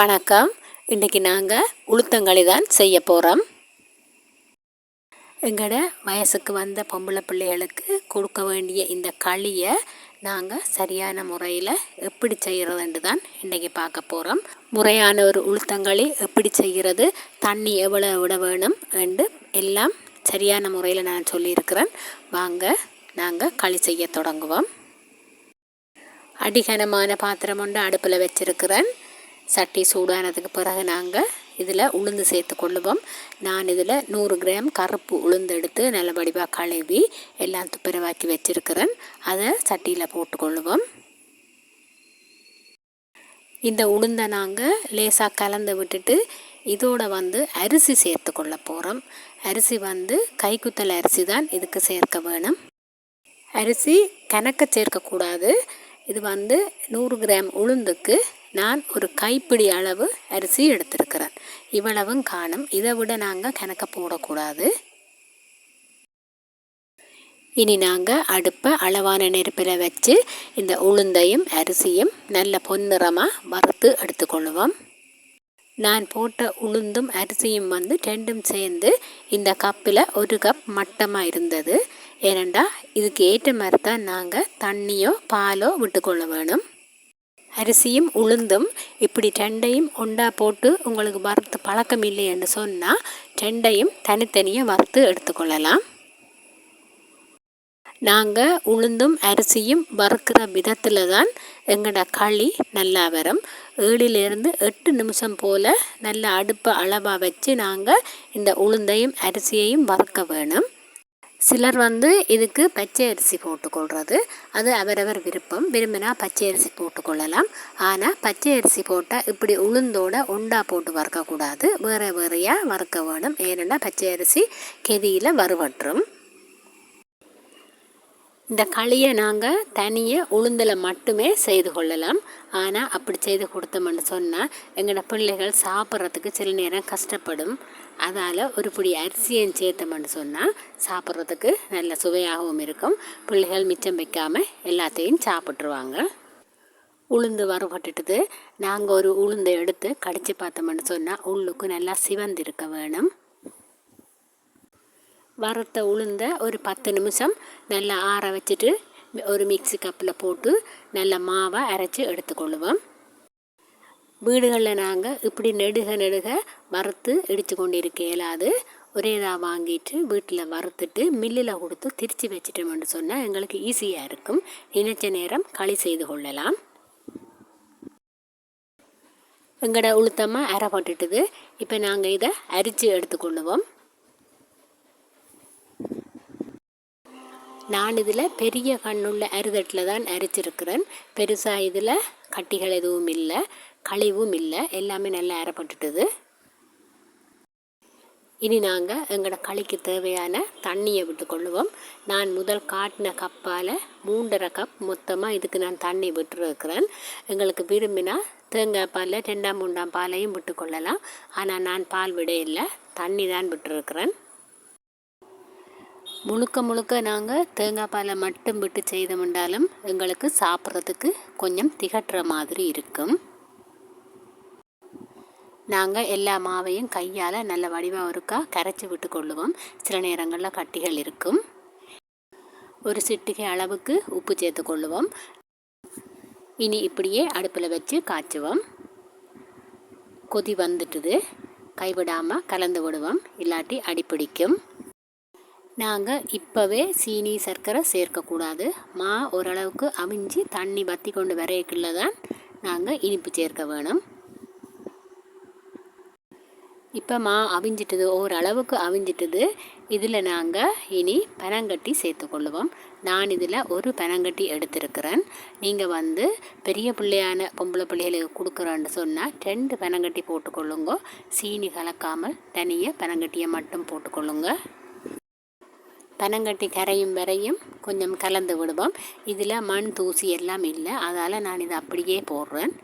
வணக்கம். இன்றைக்கி நாங்கள் உளுத்தங்களி தான் செய்ய போகிறோம் எங்களோட வயசுக்கு வந்த பொம்பளை பிள்ளைகளுக்கு கொடுக்க வேண்டிய இந்த களியை நாங்கள் சரியான முறையில் எப்படி செய்கிறதுன்ட்டு தான் இன்றைக்கி பார்க்க போகிறோம் முறையான ஒரு உளுத்தங்களி எப்படி செய்கிறது தண்ணி எவ்வளோ விட வேணும் என்று எல்லாம் சரியான முறையில் நான் சொல்லியிருக்கிறேன். வாங்க நாங்கள் களி செய்ய தொடங்குவோம். அடிகனமான பாத்திரம் ஒன்று அடுப்பில் வச்சுருக்கிறேன். சட்டி சூடானதுக்கு பிறகு நாங்கள் இதில் உளுந்து சேர்த்து கொள்ளுவோம் நான் இதில் நூறு கிராம் கருப்பு உளுந்து எடுத்து நல்ல வடிவாக கழுவி எல்லாம் துப்புரவாக்கி வச்சுருக்கிறேன். அதை சட்டியில் போட்டுக்கொள்ளுவோம் இந்த உளுந்தை நாங்கள் லேசாக கலந்து விட்டுட்டு இதோட வந்து அரிசி சேர்த்து கொள்ள போகிறோம் அரிசி வந்து கைக்குத்தல் அரிசி தான் இதுக்கு சேர்க்க வேணும். அரிசி கணக்க சேர்க்கக்கூடாது இது வந்து நூறு கிராம் உளுந்துக்கு நான் ஒரு கைப்பிடி அளவு அரிசி எடுத்திருக்கிறேன். இவ்வளவும் காணும். இதை விட நாங்கள் கணக்க போடக்கூடாது. இனி நாங்கள் அடுப்பை அளவான நெருப்பில் வச்சு இந்த உளுந்தையும் அரிசியும் நல்ல பொன்னிறமாக வறுத்து எடுத்துக்கொள்வோம். நான் போட்ட உளுந்தும் அரிசியும் வந்து ரெண்டும் சேர்ந்து இந்த கப்பில் ஒரு கப் மட்டமாக இருந்தது. ஏனண்டா இதுக்கு ஏற்ற மாதிரி தான் நாங்கள் தண்ணியோ பாலோ விட்டுக்கொள்ள வேணும். அரிசியும் உளுந்தும் இப்படி ரெண்டையும் ஒண்டா போட்டு உங்களுக்கு வறுத்து பழக்கம் இல்லைன்னு சொன்னால் ரெண்டையும் தனித்தனியாக வறுத்து எடுத்துக்கொள்ளலாம். நாங்கள் உளுந்தும் அரிசியும் வறுக்கிற விதத்தில் தான் எங்களோட களி நல்லா வரும். ஏழிலிருந்து எட்டு நிமிஷம் போல் நல்ல அடுப்பை அளவாக வச்சு நாங்கள் இந்த உளுந்தையும் அரிசியையும் வறுக்க வேணும். சிலர் வந்து இதுக்கு பச்சை அரிசி போட்டுக்கொள்வது அது அவரவர் விருப்பம். விரும்பினா பச்சை அரிசி போட்டுக்கொள்ளலாம். ஆனால் பச்சை அரிசி போட்டால் இப்படி உளுந்தோட உண்டா போட்டு வறுக்கக்கூடாது. வேறு வேறையாக வறுக்க வேணும். ஏன்னா பச்சை அரிசி கெதியில் வறுவற்றும். இந்த களியை நாங்கள் தனியாக உளுந்தில் மட்டுமே செய்து கொள்ளலாம். ஆனால் அப்படி செய்து கொடுத்தோம்னு சொன்னால் எங்களோட பிள்ளைகள் சாப்பிட்றதுக்கு சில நேரம் கஷ்டப்படும். அதால் ஒரு பிடி அரிசியும் சேர்த்தோம்னு சொன்னால் சாப்பிட்றதுக்கு நல்ல சுவையாகவும் இருக்கும். பிள்ளைகள் மிச்சம் வைக்காமல் எல்லாத்தையும் சாப்பிட்ருவாங்க உளுந்து வரப்பட்டுட்டுது நாங்கள் ஒரு உளுந்தை எடுத்து கடித்து பார்த்தோம்னு சொன்னால் உள்ளுக்கு நல்லா சிவந்திருக்க வேணும். வறுத்த உளுந்த ஒரு பத்து நிமிஷம் நல்லா ஆற வச்சுட்டு ஒரு மிக்சி கப்பில் போட்டு நல்ல மாவை அரைச்சி எடுத்துக்கொள்ளுவோம். வீடுகளில் நாங்கள் இப்படி நெடுக நெடுக வறுத்து இடித்து கொண்டு இருக்க இயலாது. ஒரே இதாக வாங்கிட்டு வீட்டில் வறுத்துட்டு மில்லில் கொடுத்து திரித்து வச்சிட்டோம்னு சொன்னால் எங்களுக்கு ஈஸியாக இருக்கும். நினைச்ச நேரம் களி செய்து கொள்ளலாம். எங்களோட உளுத்தமாக அரை போட்டுட்டுது இப்போ நாங்கள் இதை அரித்து எடுத்துக்கொள்ளுவோம். நான் இதில் பெரிய கண்ணுள்ள அரிதட்டில் தான் அரைச்சிருக்கிறேன். பெருசாக இதில் கட்டிகள் எதுவும் இல்லை கழிவும் இல்லை. எல்லாமே நல்லா அரைப்பட்டுட்டுது. இனி நாங்கள் எங்களோட களிக்கு தேவையான தண்ணியை விட்டுக்கொள்ளுவோம் நான் முதல் காட்டின கப்பால் மூன்றரை கப் மொத்தமாக இதுக்கு நான் தண்ணி விட்டுருக்கிறேன். எங்களுக்கு விரும்பினா தேங்காய் பாலில் ரெண்டாம் மூன்றாம் பாலையும் விட்டுக்கொள்ளலாம் ஆனால் நான் பால் விட இல்லை தண்ணி தான் விட்டுருக்கிறேன். முழுக்க முழுக்க நாங்கள் தேங்காய் பாலை மட்டும் விட்டு செய்தோம்னாலும் எங்களுக்கு சாப்பிட்றதுக்கு கொஞ்சம் திகட்டுற மாதிரி இருக்கும். நாங்கள் எல்லா மாவையும் கையால் நல்ல வடிவாக இருக்கா கரைச்சி விட்டு கொள்ளுவோம். சில நேரங்களில் கட்டிகள் இருக்கும். ஒரு சிட்டிகை அளவுக்கு உப்பு சேர்த்து கொள்ளுவோம். இனி இப்படியே அடுப்பில் வச்சு காய்ச்சுவோம். கொதி வந்துட்டுது. கைவிடாமல் கலந்து விடுவோம். இல்லாட்டி அடிப்பிடிக்கும் நாங்கள் இப்போவே சீனி சர்க்கரை சேர்க்கக்கூடாது. மா ஓரளவுக்கு அவிஞ்சு தண்ணி வற்றி கொண்டு வரையக்குள்ள தான் நாங்கள் இனிப்பு சேர்க்க வேணும். இப்போ மா அவிஞ்சிட்டது ஓரளவுக்கு அவிஞ்சிட்டது. இதில் நாங்கள் இனி பனங்கட்டி சேர்த்துக்கொள்ளுவோம் நான் இதில் ஒரு பனங்கட்டி எடுத்திருக்கிறேன். நீங்கள் வந்து பெரிய பிள்ளையான பொம்பளை பிள்ளைகளுக்கு கொடுக்குறேன்னு சொன்னால் ரெண்டு பனங்கட்டி போட்டுக்கொள்ளுங்க சீனி கலக்காமல் தனியாக பனங்கட்டியை மட்டும் போட்டுக்கொள்ளுங்க பனங்கட்டி கரையும் வரையும் கொஞ்சம் கலந்து விடுவோம். இதில் மண் தூசி எல்லாம் இல்லை. அதால் நான் இதை அப்படியே போடுறேன்.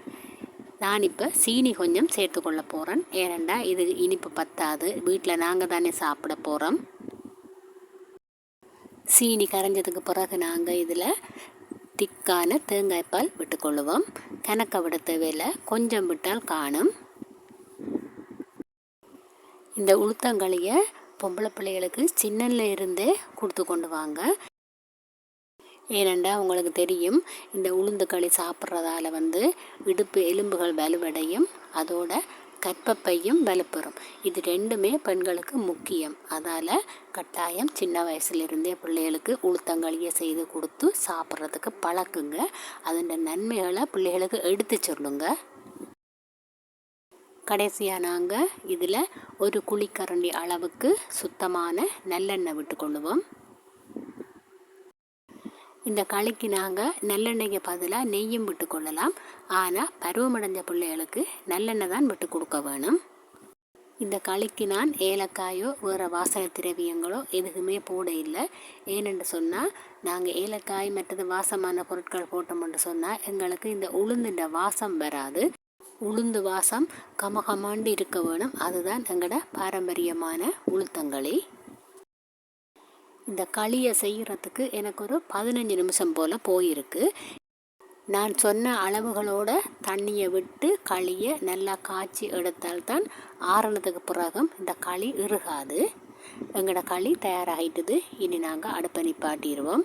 நான் இப்போ சீனி கொஞ்சம் சேர்த்துக்கொள்ள போகிறேன் ஏனண்டா இது இனிப்பு பத்தாது. வீட்டில் நாங்கள் தானே சாப்பிட போகிறோம் சீனி கரைஞ்சதுக்கு பிறகு நாங்கள் இதில் திக்கான தேங்காய்ப்பால் விட்டுக்கொள்ளுவோம் கணக்க விட தேவையில்லை. கொஞ்சம் விட்டால் காணும். இந்த உளுத்தங்களியை பொம்பளை பிள்ளைகளுக்கு சின்னல இருந்தே கொடுத்து கொண்டு வாங்க. ஏனெண்டா உங்களுக்கு தெரியும் இந்த உளுந்து களி சாப்பிட்றதால வந்து இடுப்பு எலும்புகள் வலுவடையும் அதோட கற்பப்பையும் வலுப்பெறும். இது ரெண்டுமே பெண்களுக்கு முக்கியம். அதால் கட்டாயம் சின்ன வயசுலேருந்தே பிள்ளைகளுக்கு உளுத்தங்களியை செய்து கொடுத்து சாப்பிட்றதுக்கு பழக்குங்க. அதன் நன்மைகளை பிள்ளைகளுக்கு எடுத்து சொல்லுங்கள் கடைசியாக நாங்கள் இதில் ஒரு குழிக்கரண்டி அளவுக்கு சுத்தமான நல்லெண்ணெய் விட்டுக்கொள்ளுவோம் இந்த களிக்கு நாங்கள் நல்லெண்ணெய்க்கு பதிலாக நெய்யும் விட்டு கொள்ளலாம். ஆனால் பருவமடைஞ்ச பிள்ளைகளுக்கு நல்லெண்ணெய் தான் விட்டு கொடுக்க வேணும். இந்த களிக்கு நான் ஏலக்காயோ வேறு வாசனை திரவியங்களோ எதுவுமே போட இல்லை. ஏனென்று சொன்னால் நாங்கள் ஏலக்காய் மற்றது வாசமான பொருட்கள் போட்டோம்னு சொன்னால் எங்களுக்கு இந்த உளுந்துன்ற வாசம் வராது. உளுந்து வாசம் கமகமாண்டு இருக்க வேணும். அதுதான் எங்களோட பாரம்பரியமான உளுத்தங்களி. இந்த களியை செய்கிறதுக்கு எனக்கு ஒரு பதினஞ்சு நிமிஷம் போல் போயிருக்கு. நான் சொன்ன அளவுகளோட தண்ணியை விட்டு களியை நல்லா காய்ச்சி எடுத்தால்தான் ஆறுனதுக்கு பிறகும் இந்த களி இறுகாது. எங்களோட களி தயாராகிட்டுது இனி நாங்கள் அடுப்பை நிப்பாட்டிடுவோம்.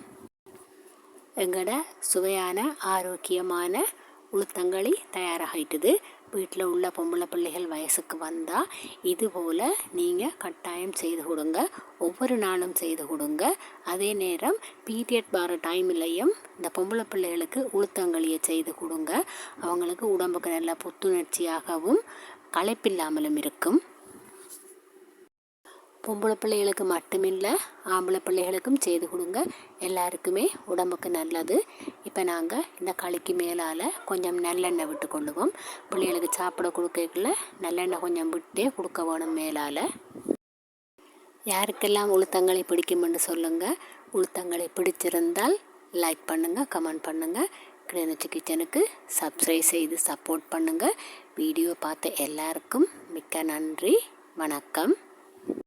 எங்களோட சுவையான ஆரோக்கியமான உளுத்தங்களி தயாராகிட்டுது. வீட்டில் உள்ள பொம்பளை பிள்ளைகள் வயசுக்கு வந்தால் இதுபோல் நீங்கள் கட்டாயம் செய்து கொடுங்க. ஒவ்வொரு நாளும் செய்து கொடுங்க. அதே நேரம் பீரியட் வர டைம்லையும் இந்த பொம்பளை பிள்ளைகளுக்கு உளுத்தங்களியை செய்து கொடுங்க. அவங்களுக்கு உடம்புக்கு நல்ல புத்துணர்ச்சியாகவும் களைப்பில்லாமலும் இருக்கும். பொம்பளை பிள்ளைகளுக்கு மட்டுமில்லை ஆம்பளை பிள்ளைகளுக்கும் செய்து கொடுங்க. எல்லாருக்குமே உடம்புக்கு நல்லது. இப்போ நாங்கள் இந்த களிக்கு மேலால் கொஞ்சம் நல்லெண்ணெய் விட்டு கொள்ளுவோம். பிள்ளைகளுக்கு சாப்பிட கொடுக்கல நல்லெண்ணெய் கொஞ்சம் விட்டே கொடுக்க வேணும் மேலால். யாருக்கெல்லாம் உளுத்தங்களை பிடிக்குமென்று சொல்லுங்கள் உளுத்தங்களை பிடிச்சிருந்தால் லைக் பண்ணுங்கள் கமெண்ட் பண்ணுங்கள் கிளினச்சி கிச்சனுக்கு சப்ஸ்கிரைப் செய்து சப்போர்ட் பண்ணுங்கள் வீடியோ பார்த்த எல்லாருக்கும் மிக்க நன்றி. வணக்கம்.